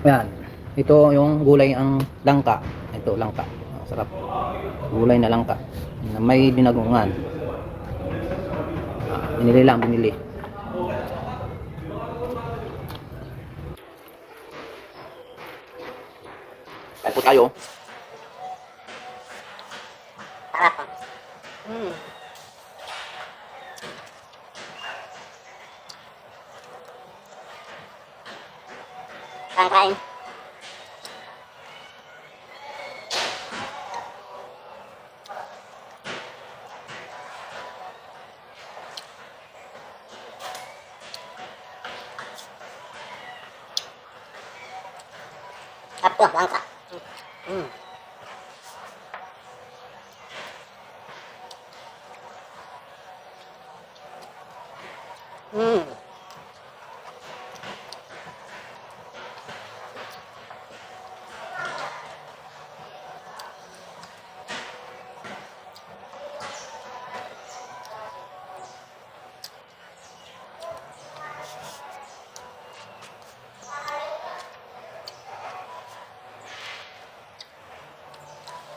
Yan. Ito yung gulay ang langka. Ito, langka. Ah, Sarap. Gulay na langka. Na may binagungan. Ah, binili lang, binili. Kain po tayo. Hmm. Kain, kain. Sarap to, langka. Hmm. Hmm. Hmm.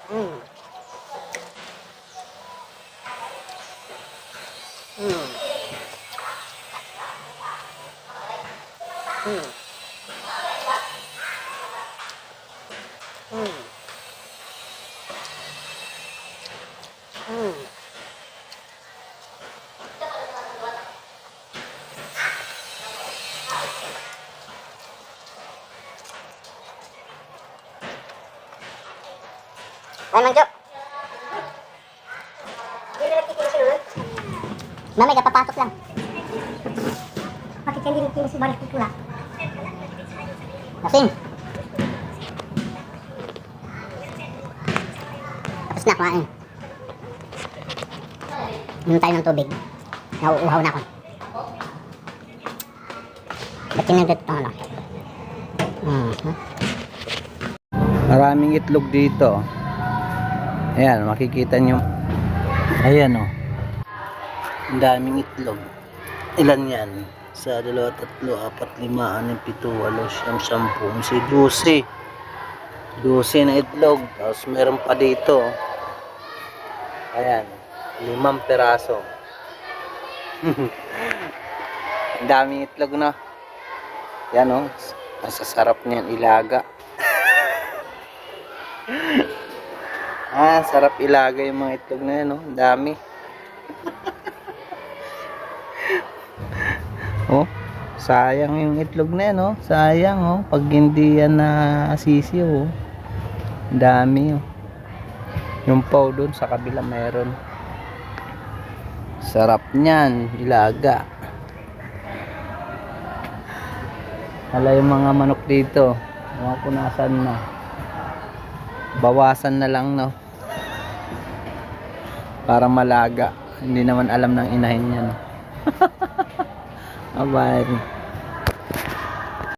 Hmm. Hmm. Hmm. Hmm. Ay, Mangjo. Mamay, kapapasok lang. Bakit hindi nagtinis si Baris Pupula? Lasing. Tapos na kumain. Inom tayo ng tubig. Nauuhaw na ako. Ba't kinagdat ito lang? Hmm. huh? Maraming itlog dito. Ayan, makikita nyo. Ayan o. Oh. Ang daming itlog. Ilan yan? Sa dalawa, tatlo, apat, lima, anim, pito, walo, siyam, sampu, si Dusi. Dusi na itlog. Tapos meron pa dito. Ayan. Limang peraso. Ang daming itlog na. Yan o. Oh. Masasarap niyan ilaga. Ah, sarap ilaga yung mga itlog na yan, no? Ang dami. oh, sayang yung itlog na yan, oh. Sayang, oh. Pag hindi yan na sisiyo, oh. Ang dami, oh. Yung paw doon sa kabila meron. Sarap niyan, ilaga. Hala yung mga manok dito. Mga punasan na. Bawasan na lang, no? Para malaga. Hindi naman alam ng inahin niya. No? Abay.